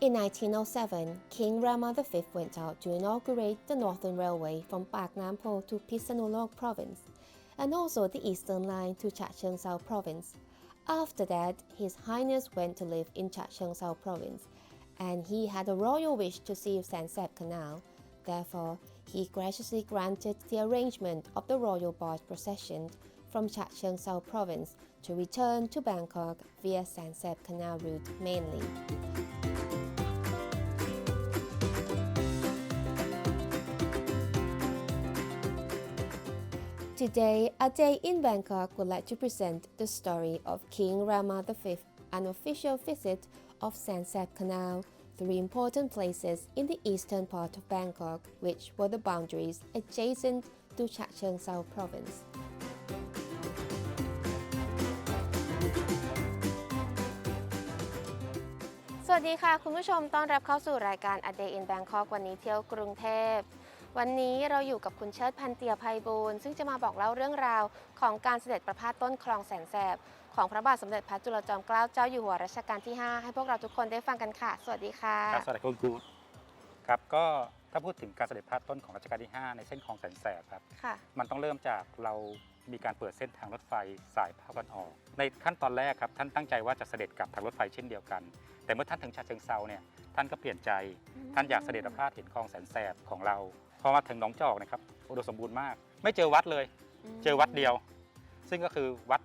In 1907, King Rama V went out to inaugurate the Northern Railway from Pak to Pisanulog Province, and also the Eastern Line to Chachengsao Province. After that, His Highness went to live in Chachengsao Province, and he had a royal wish to see Sansep Canal. Therefore, he graciously granted the arrangement of the royal barge procession from Chachengsao Province to return to Bangkok via Sansep Canal route mainly. Today, A Day in Bangkok would like to present the story of King Rama V, an official visit of Sansep Canal, three important places in the eastern part of Bangkok, which were the boundaries adjacent to Chachengsao Province. สวัสดีค่ะ คุณผู้ชมต้อนรับเข้าสู่รายการ A Day in Bangkok วันนี้เที่ยวกรุงเทพ วันนี้เราอยู่กับคุณเชิดพันเตียภัยบูลย์ซึ่งจะมาบอกเล่าเรื่องราวของการเสด็จประพาสต้นคลองแสนแสบ ของพระบาทสมเด็จพระจุลจอมเกล้าเจ้าอยู่หัวรัชกาลที่ 5 ให้พวกเราทุกคนได้ฟังกันค่ะ สวัสดีค่ะ ครับสวัสดีคุณครูครับก็ถ้าพูดถึงการเสด็จพระต้นของรัชกาลที่ 5 ในเส้นคลองแสนแสบครับ ค่ะ มันต้องเริ่มจากเรามีการเปิดเส้นทางรถไฟสายภาคตะวันออก ในขั้นตอนแรกครับท่านตั้งใจว่าจะเสด็จกลับทางรถไฟเช่นเดียวกัน แต่เมื่อท่านถึงฉะเชิงเซาเนี่ยท่านก็เปลี่ยนใจ ท่านอยากเสด็จประพาสเห็นคลองแสนแสบของเรา พอมาถึงหนองจอกนะครับอุดมสมบูรณ์มาก ไม่เจอวัดเลย เจอวัดเดียว ซึ่งก็คือวัด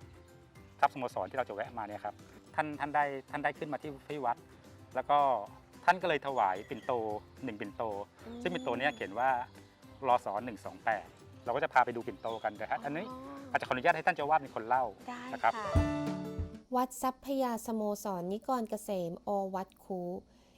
ทรัพย์สโมสรที่เราจะแวะมาเนี่ยครับท่านท่านได้ท่านได้ขึ้นมาที่ที่วัด แล้วก็ท่านก็เลยถวายปิ่นโตหนึ่งปิ่นโต ซึ่งปิ่นโตเนี่ยเขียนว่ารอสอน128เราก็จะพาไปดูปิ่นโตกันนะครับอันนี้อาจจะขออนุญาตให้ท่านเจ้าอาวาดเป็นคนเล่าได้นะครับค่ะวัดทรัพยาสโมสรนิกรเกษม or วัดคู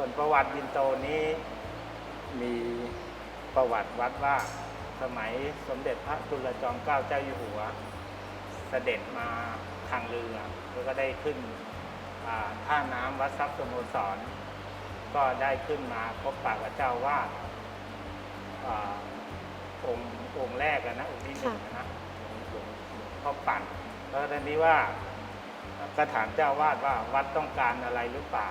ส่วนประวัติบินโตนี้มีประวัติวัดว่าสมัยสมเด็จพระจุลจอมเกล้าเจ้าอยู่หัว เสด็จมาทางเรือแล้วก็ได้ขึ้นท่าน้ำวัดทรัพย์สโมสรก็ได้ขึ้นมาพบปะกับเจ้าวาดอ่าองค์องค์แรกนะองค์ที่หนึ่งอะนะพ่อปั่นแล้วตอนนี้ว่าก็ถามเจ้าวาดว่าวัดต้องการอะไรหรือเปล่า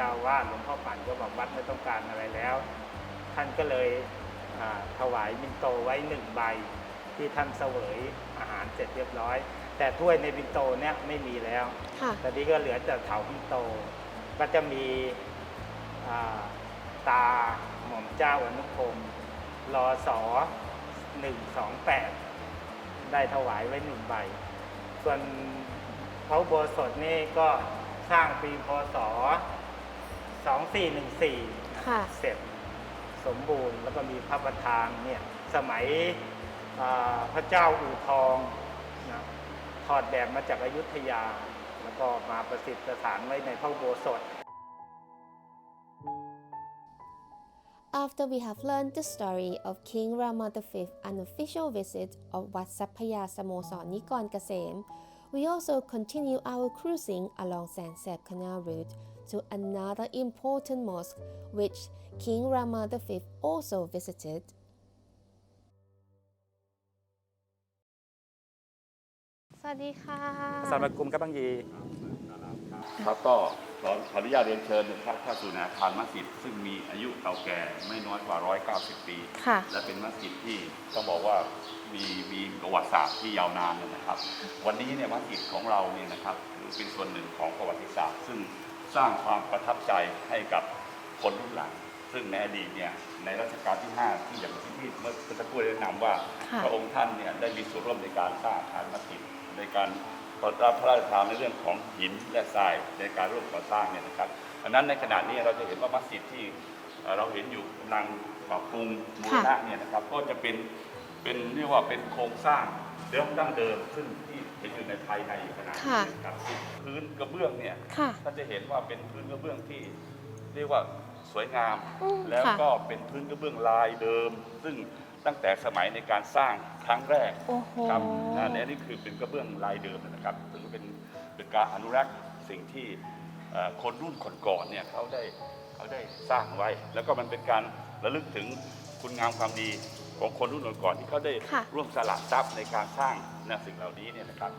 เจ้าวาดหลวงพ่อปั่นก็บอกวัดไม่ต้องการอะไรแล้ว ท่านก็เลยอ่าถวายบินโตไว้หนึ่งใบที่ท่านเสวยอาหารเสร็จเรียบร้อย แต่ถ้วยในบินโตเนี่ยไม่มีแล้วค่ะตอนนี้ก็เหลือแต่เถาบินโต ก็จะมีอ่าตาหม่อมเจ้าอนุพงศ์รอสอหนึ่งสองแปดได้ถวายไว้หนึ่งใบ ส่วนพระอุโบสถนี่ก็สร้างปีพศ 2414ค่ะเสร็จสมบูรณ์แล้วก็มีพระประธานเนี่ยสมัยอ่าพระเจ้าอู่ทองนะถอดแบบมาจากอายุทยา แล้วก็มาประสิทธิ์สถานไว้ในพระอุโบสถ After we have learned the story of King Rama V, an official visit of Wat Sapaya Samosa Nikon Kasem, we also continue our cruising along Sansep Canal route to another important mosque which King Rama V also visited. สวัสดีค่ะสารกุมกับบางยี ครับก็ขอขออนุญาตเรียนเชิญนะครับเข้าสู่อาคารมัสยิดซึ่งมีอายุเก่าแก่ไม่น้อยกว่า 190 ปี ค่ะ และเป็นมัสยิดที่ต้องบอกว่ามีมีประวัติศาสตร์ที่ยาวนานเลยนะครับ วันนี้เนี่ยมัสยิดของเราเนี่ยนะครับถือเป็นส่วนหนึ่งของประวัติศาสตร์ ซึ่ง สร้างความประทับใจให้กับคนรุ่นหลัง ซึ่งในอดีตเนี่ยในรัชกาลที่ 5 ที่อย่างที่พี่เมื่อสักครู่ได้แนะนำว่าค่ะพระองค์ท่านเนี่ยได้มีส่วนร่วมในการสร้างอาคารมัสยิดในการรับพระราชทานในเรื่องของหินและทรายในการร่วมก่อสร้างเนี่ยนะครับดังนั้นในขณะนี้เราจะเห็นว่ามัสยิดที่เอ่อเราเห็นอยู่กำลังปรับปรุงบูรณะเนี่ยนะครับก็จะเป็นเป็นเรียกว่าเป็นโครงสร้างเดิมดั้งเดิมซึ่งที่ เห็นอยู่ในภายในอยู่ขนาดนี้ค่ะนะครับพื้นกระเบื้องเนี่ยค่ะท่านจะเห็นว่าเป็นพื้นกระเบื้องที่เรียกว่าสวยงาม อืมแล้วค่ะ ก็เป็นพื้นกระเบื้องลายเดิม ซึ่งตั้งแต่สมัยในการสร้างครั้งแรก โอ้โห ครับอันนี้นี่คือเป็นกระเบื้องลายเดิมนะครับซึ่งเป็นเป็นการอนุรักษ์สิ่งที่เอ่อคนรุ่นก่อนๆเนี่ยเขาได้เขาได้สร้างไว้ แล้วก็มันเป็นการระลึกถึงคุณงามความดี ของคนรุ่นก่อนๆที่เขาได้ ค่ะ ร่วมสละทรัพย์ในการสร้างนะสิ่งเหล่านี้เนี่ยนะครับ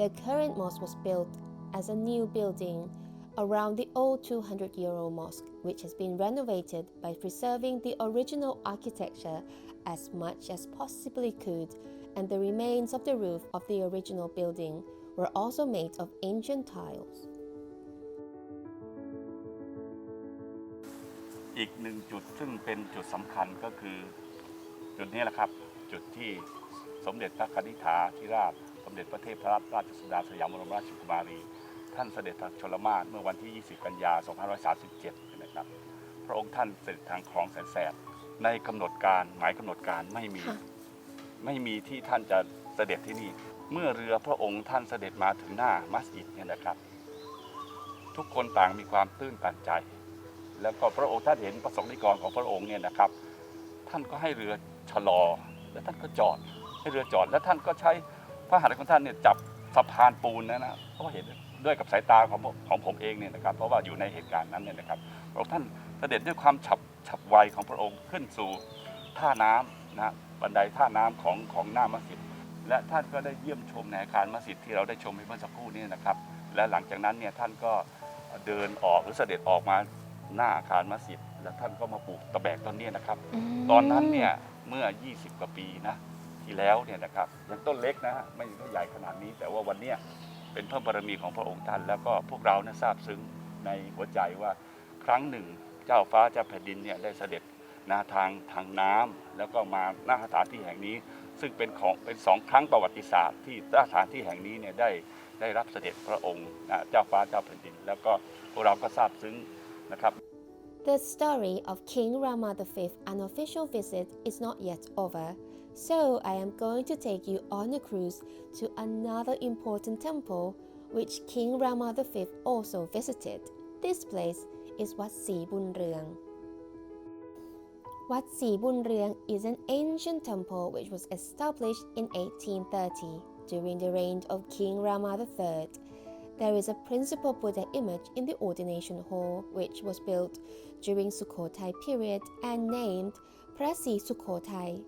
The current mosque was built as a new building around the old 200 year old mosque, which has been renovated by preserving the original architecture as much as possibly could, and the remains of the roof of the original building were also made of ancient tiles. อีกหนึ่งจุดซึ่งเป็นจุดสำคัญก็คือ จุดนี้แหละครับ จุดที่สมเด็จพระคณิษฐาธิราช สมเด็จพระเทพรัตนราชสุดาสยามบรมราชกุมารี ท่านเสด็จพระชนมาศเมื่อวันที่ 20 กันยา 2537 นะครับ พระองค์ท่านเสด็จทางคลองแสนแสบในกำหนดการหมายกำหนดการไม่มี ค่ะ ไม่มีที่ท่านจะเสด็จที่นี่ เมื่อเรือพระองค์ท่านเสด็จมาถึงหน้ามัสยิดเนี่ยนะครับ ทุกคนต่างมีความตื้นตันใจ แล้วก็พระองค์ท่านเห็นประสงค์นิกรของพระองค์เนี่ยนะครับ ท่านก็ให้เรือชะลอ แล้วท่านก็จอดให้เรือจอด แล้วท่านก็ใช้พระหัตถ์ของท่านเนี่ยจับสะพานปูนนะนะเพราะว่าเห็นด้วยกับสายตาของผมของผมเองเนี่ยนะครับ เพราะว่าอยู่ในเหตุการณ์นั้นเนี่ยนะครับพระองค์ท่านเสด็จด้วยความฉับฉับไวของพระองค์ขึ้นสู่ท่าน้ำนะบันไดท่าน้ำของของหน้ามัสยิดและท่านก็ได้เยี่ยมชมในอาคารมัสยิดที่เราได้ชมไปเมื่อสักครู่นี้นะครับ และหลังจากนั้นเนี่ยท่านก็เดินออกหรือเสด็จออกมา หน้าอาคารมัสยิดแล้วท่านก็มาปลูกตะแบกต้นเนี้นะครับ ตอนนั้นเนี่ยเมื่อ 20 กว่าปีนะที่แล้วเนี่ยนะครับยังต้นเล็กนะฮะไม่ได้ใหญ่ขนาดนี้ แต่ว่าวันเนี้ยเป็นพระบารมีของพระองค์ท่าน แล้วก็พวกเราเนี่ยทราบซึ้งในหัวใจว่าครั้งหนึ่งเจ้าฟ้าเจ้าแผ่นดินเนี่ยได้เสด็จนาทางทางน้ำแล้วก็มาหน้าสถานที่แห่งนี้ ซึ่งเป็นของเป็นสองครั้งประวัติศาสตร์ ที่สถานที่แห่งนี้เนี่ยได้ได้รับเสด็จพระองค์นะเจ้าฟ้าเจ้าแผ่นดิน แล้วก็พวกเราก็ทราบซึ้ง นะครับ The story of King Rama V's unofficial visit is not yet over, so I am going to take you on a cruise to another important temple which King Rama V also visited. This place is Wat Si Bun Reung. Wat Si Bun Reung is an ancient temple which was established in 1830 during the reign of King Rama III. There is a principal Buddha image in the ordination hall, which was built during Sukhothai period and named Prasi Sukhothai.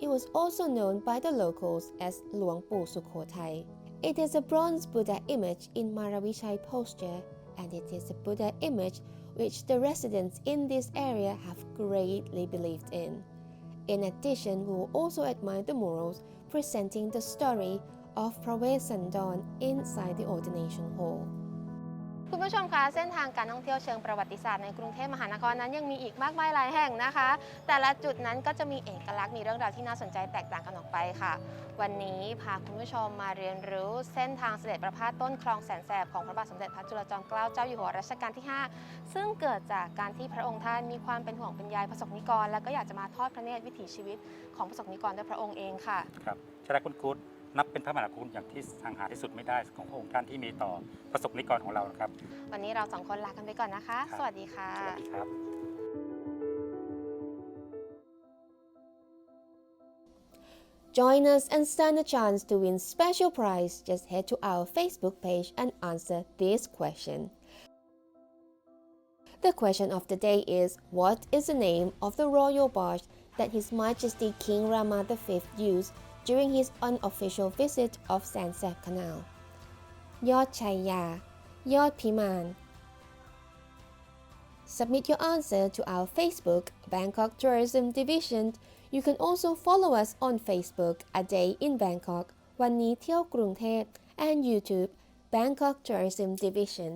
It was also known by the locals as Luang Pu Sukhothai. It is a bronze Buddha image in Maravichai posture, and it is a Buddha image which the residents in this area have greatly believed in. In addition, we will also admire the murals presenting the story of Prawe Sandon inside the ordination hall. คุณผู้ชมคะเส้นทางการท่องเที่ยวเชิงประวัติศาสตร์ในกรุงเทพมหานครนั้นยังมีอีกมากมายหลายแห่งนะคะ แต่ละจุดนั้นก็จะมีเอกลักษณ์มีเรื่องราวที่น่าสนใจแตกต่างกันออกไปค่ะ วันนี้พาคุณผู้ชมมาเรียนรู้เส้นทางเสด็จประพาสต้นคลองแสนแสบของพระบาทสมเด็จพระจุลจอมเกล้าเจ้าอยู่หัวรัชกาลที่ 5 ซึ่งเกิดจากการที่พระองค์ท่านมีความเป็นห่วงเป็นใยประสบนิกร และก็อยากจะมาทอดพระเนตรวิถีชีวิตของประสบนิกรด้วยพระองค์เองค่ะครับชาดาคุณกุศ นับเป็นพระมหากรุณาธิคุณอย่างที่ห่างหาที่สุดไม่ได้ของพระองค์ท่านที่มีต่อประสบนิกรของเรานะครับ วันนี้เราสองคนลากันไปก่อนนะคะ ครับ สวัสดีค่ะ สวัสดีครับ Join us and stand a chance to win special prize. Just head to our Facebook page and answer this question. The question of the day is What is the name of the royal barge that His Majesty King Rama V used during his unofficial visit of Sansep Canal? Yod Chaya, Yod Piman. Submit your answer to our Facebook Bangkok Tourism Division. You can also follow us on Facebook A Day in Bangkok วันนี้เที่ยวกรุงเทพ and YouTube Bangkok Tourism Division